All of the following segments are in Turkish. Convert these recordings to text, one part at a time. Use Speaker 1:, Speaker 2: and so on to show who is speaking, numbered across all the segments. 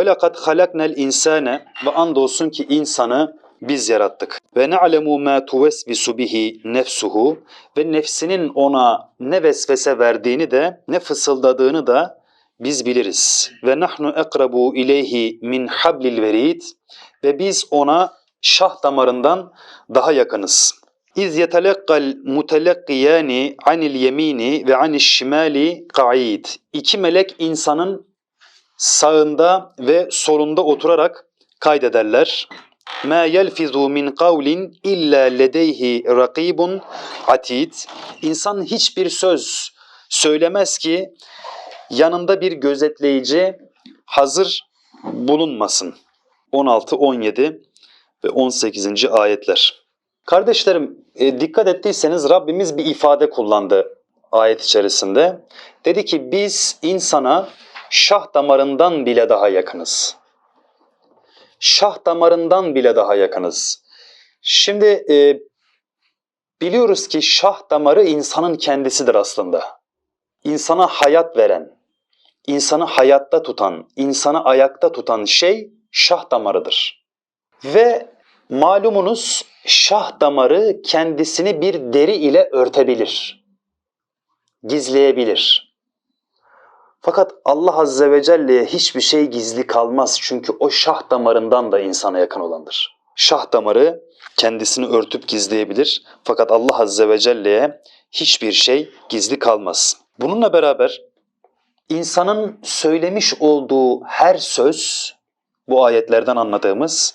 Speaker 1: Ve lekad halaknel insane ve andolsun ki insanı biz yarattık. Ve ne'lemu ma tuvesvisu bihi nefsuhu ve nefsinin ona ne vesvese verdiğini de ne fısıldadığını da biz biliriz. Ve nahnu ekrabu ileyhi min hablil verid ve biz ona şah damarından daha yakınız. İz yetelekkal mutelekkiyani anil yemini ve anil şimali ka'id. İki melek insanın sağında ve solunda oturarak kaydederler. Ma yelfizu min kavlin illa ledeyhi rakibun atid. İnsan hiçbir söz söylemez ki yanında bir gözetleyici hazır bulunmasın. 16, 17 ve 18. ayetler. Kardeşlerim e, dikkat ettiyseniz Rabbimiz bir ifade kullandı ayet içerisinde. Dedi ki biz insana şah damarından bile daha yakınız. Şah damarından bile daha yakınız. Şimdi e, biliyoruz ki şah damarı insanın kendisidir aslında. İnsana hayat veren, insanı hayatta tutan, insanı ayakta tutan şey şah damarıdır. Ve malumunuz şah damarı kendisini bir deri ile örtebilir, gizleyebilir. Fakat Allah Azze ve Celle'ye hiçbir şey gizli kalmaz çünkü o şah damarından da insana yakın olandır. Şah damarı kendisini örtüp gizleyebilir fakat Allah Azze ve Celle'ye hiçbir şey gizli kalmaz. Bununla beraber insanın söylemiş olduğu her söz bu ayetlerden anladığımız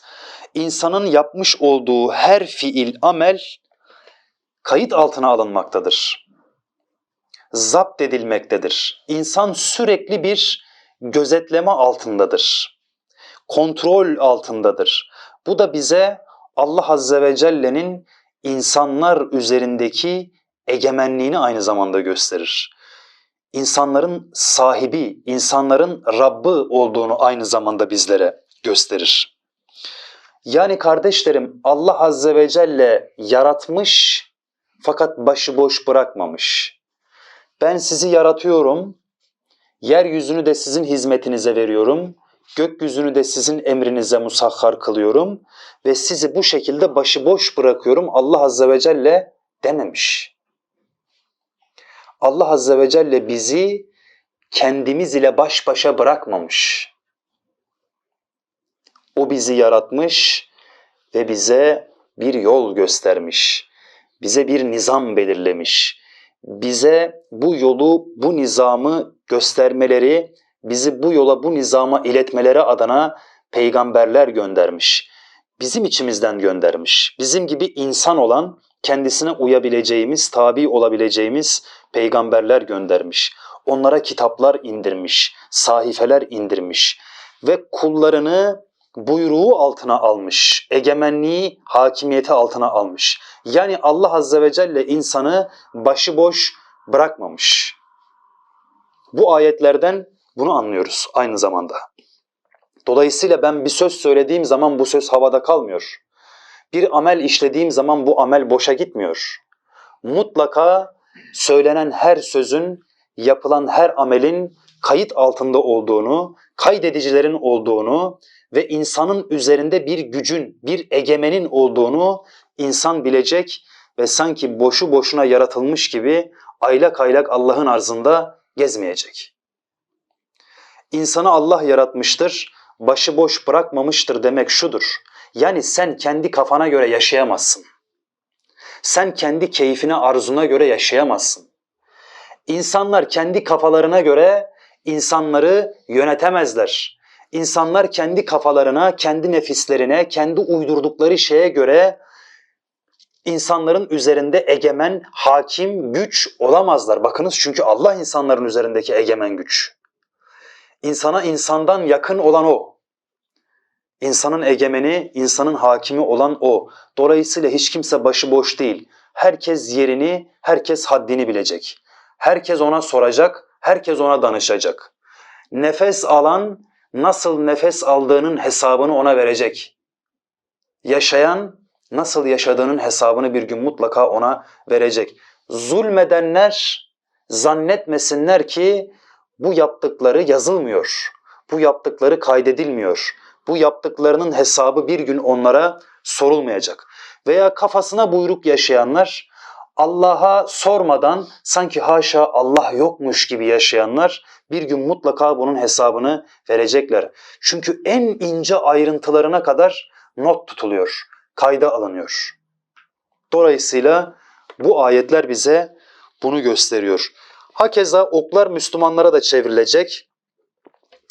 Speaker 1: insanın yapmış olduğu her fiil, amel kayıt altına alınmaktadır. Zapt edilmektedir. İnsan sürekli bir gözetleme altındadır. Kontrol altındadır. Bu da bize Allah Azze ve Celle'nin insanlar üzerindeki egemenliğini aynı zamanda gösterir. İnsanların sahibi, insanların Rabbi olduğunu aynı zamanda bizlere gösterir. Yani kardeşlerim Allah Azze ve Celle yaratmış fakat başıboş bırakmamış. Ben sizi yaratıyorum, yeryüzünü de sizin hizmetinize veriyorum, gökyüzünü de sizin emrinize musahhar kılıyorum ve sizi bu şekilde başıboş bırakıyorum Allah Azze ve Celle dememiş. Allah Azze ve Celle bizi kendimiz ile baş başa bırakmamış. O bizi yaratmış ve bize bir yol göstermiş. Bize bir nizam belirlemiş. Bize bu yolu, bu nizamı göstermeleri, bizi bu yola, bu nizama iletmeleri adına peygamberler göndermiş. Bizim içimizden göndermiş. Bizim gibi insan olan, kendisine uyabileceğimiz, tabi olabileceğimiz peygamberler göndermiş. Onlara kitaplar indirmiş, sahifeler indirmiş ve kullarını buyruğu altına almış, egemenliği, hakimiyeti altına almış. Yani Allah Azze ve Celle insanı başıboş bırakmamış. Bu ayetlerden bunu anlıyoruz aynı zamanda. Dolayısıyla ben bir söz söylediğim zaman bu söz havada kalmıyor. Bir amel işlediğim zaman bu amel boşa gitmiyor. Mutlaka söylenen her sözün, yapılan her amelin kayıt altında olduğunu, kaydedicilerin olduğunu ve insanın üzerinde bir gücün, bir egemenin olduğunu insan bilecek ve sanki boşu boşuna yaratılmış gibi aylak aylak Allah'ın arzında gezmeyecek. İnsanı Allah yaratmıştır, başıboş bırakmamıştır demek şudur. Yani sen kendi kafana göre yaşayamazsın. Sen kendi keyfine, arzuna göre yaşayamazsın. İnsanlar kendi kafalarına göre insanları yönetemezler. İnsanlar kendi kafalarına, kendi nefislerine, kendi uydurdukları şeye göre insanların üzerinde egemen, hakim, güç olamazlar. Bakınız çünkü Allah insanların üzerindeki egemen güç. İnsana insandan yakın olan o. İnsanın egemeni, insanın hakimi olan o. Dolayısıyla hiç kimse başıboş değil. Herkes yerini, herkes haddini bilecek. Herkes ona soracak, herkes ona danışacak. Nefes alan nasıl nefes aldığının hesabını ona verecek. Yaşayan nasıl yaşadığının hesabını bir gün mutlaka ona verecek. Zulmedenler zannetmesinler ki bu yaptıkları yazılmıyor. Bu yaptıkları kaydedilmiyor. Bu yaptıklarının hesabı bir gün onlara sorulmayacak. Veya kafasına buyruk yaşayanlar, Allah'a sormadan sanki haşa Allah yokmuş gibi yaşayanlar bir gün mutlaka bunun hesabını verecekler. Çünkü en ince ayrıntılarına kadar not tutuluyor, kayda alınıyor. Dolayısıyla bu ayetler bize bunu gösteriyor. Hakeza oklar Müslümanlara da çevrilecek.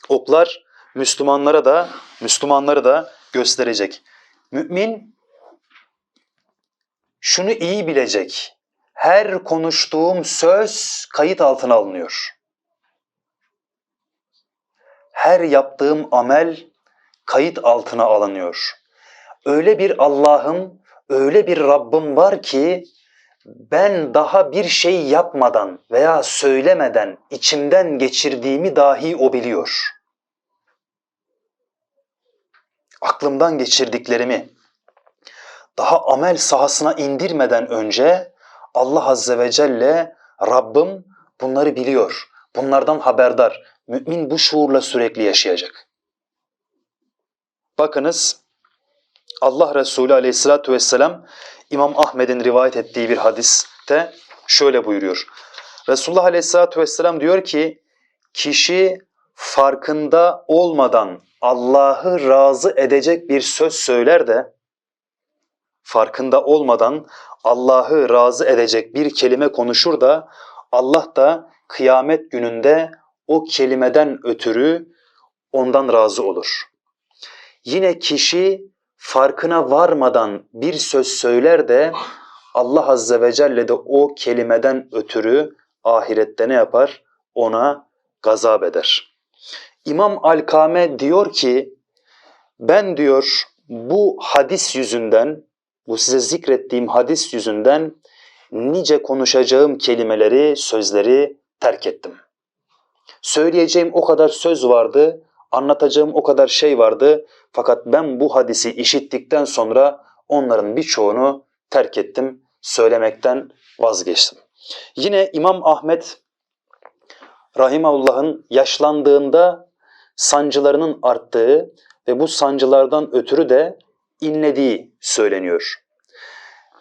Speaker 1: Oklar Müslümanlara da Müslümanları da gösterecek. Mümin şunu iyi bilecek. Her konuştuğum söz kayıt altına alınıyor. Her yaptığım amel kayıt altına alınıyor. Öyle bir Allah'ım, öyle bir Rabbim var ki ben daha bir şey yapmadan veya söylemeden içimden geçirdiğimi dahi o biliyor. Aklımdan geçirdiklerimi daha amel sahasına indirmeden önce Allah Azze ve Celle Rabbim bunları biliyor. Bunlardan haberdar. Mümin bu şuurla sürekli yaşayacak. Bakınız Allah Resulü Aleyhisselatü Vesselam İmam Ahmed'in rivayet ettiği bir hadiste şöyle buyuruyor. Resulullah Aleyhisselatü Vesselam diyor ki kişi farkında olmadan Allah'ı razı edecek bir söz söyler de farkında olmadan Allah'ı razı edecek bir kelime konuşur da Allah da kıyamet gününde o kelimeden ötürü ondan razı olur. Yine kişi farkına varmadan bir söz söyler de Allah Azze ve Celle de o kelimeden ötürü ahirette ne yapar? Ona gazap eder. İmam Alkame diyor ki ben diyor bu hadis yüzünden bu size zikrettiğim hadis yüzünden nice konuşacağım kelimeleri, sözleri terk ettim. Söyleyeceğim o kadar söz vardı, anlatacağım o kadar şey vardı fakat ben bu hadisi işittikten sonra onların birçoğunu terk ettim, söylemekten vazgeçtim. Yine İmam Ahmet Rahimahullah'ın yaşlandığında sancılarının arttığı ve bu sancılardan ötürü de inlediği söyleniyor.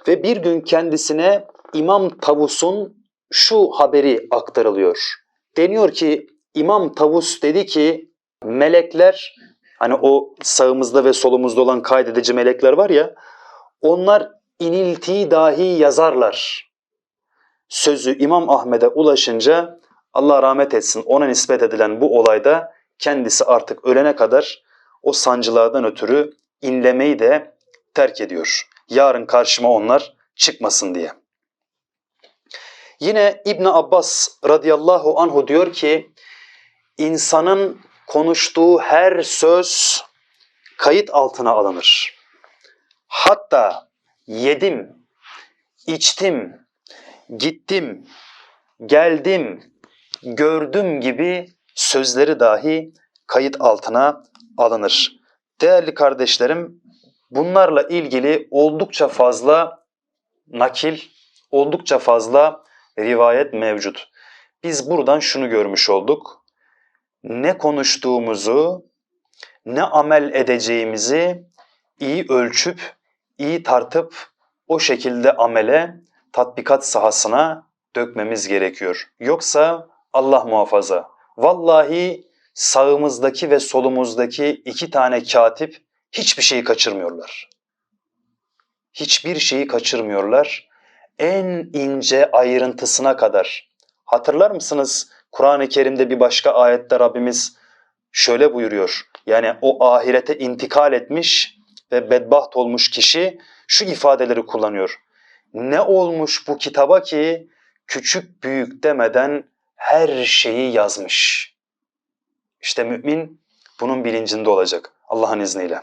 Speaker 1: Ve bir gün kendisine İmam Tavus'un şu haberi aktarılıyor. Deniyor ki İmam Tavus dedi ki melekler hani o sağımızda ve solumuzda olan kaydedici melekler var ya onlar iniltiyi dahi yazarlar. Sözü İmam Ahmet'e ulaşınca Allah rahmet etsin ona nispet edilen bu olayda kendisi artık ölene kadar o sancılardan ötürü inlemeyi de terk ediyor. Yarın karşıma onlar çıkmasın diye. Yine İbn Abbas radıyallahu anhu diyor ki insanın konuştuğu her söz kayıt altına alınır. Hatta yedim, içtim, gittim, geldim, gördüm gibi sözleri dahi kayıt altına alınır. Değerli kardeşlerim, bunlarla ilgili oldukça fazla nakil, oldukça fazla rivayet mevcut. Biz buradan şunu görmüş olduk. Ne konuştuğumuzu, ne amel edeceğimizi iyi ölçüp, iyi tartıp o şekilde amele, tatbikat sahasına dökmemiz gerekiyor. Yoksa Allah muhafaza. Vallahi sağımızdaki ve solumuzdaki iki tane katip hiçbir şeyi kaçırmıyorlar. Hiçbir şeyi kaçırmıyorlar. En ince ayrıntısına kadar. Hatırlar mısınız? Kur'an-ı Kerim'de bir başka ayette Rabbimiz şöyle buyuruyor. Yani o ahirete intikal etmiş ve bedbaht olmuş kişi şu ifadeleri kullanıyor. Ne olmuş bu kitaba ki küçük büyük demeden her şeyi yazmış. İşte mümin bunun bilincinde olacak Allah'ın izniyle.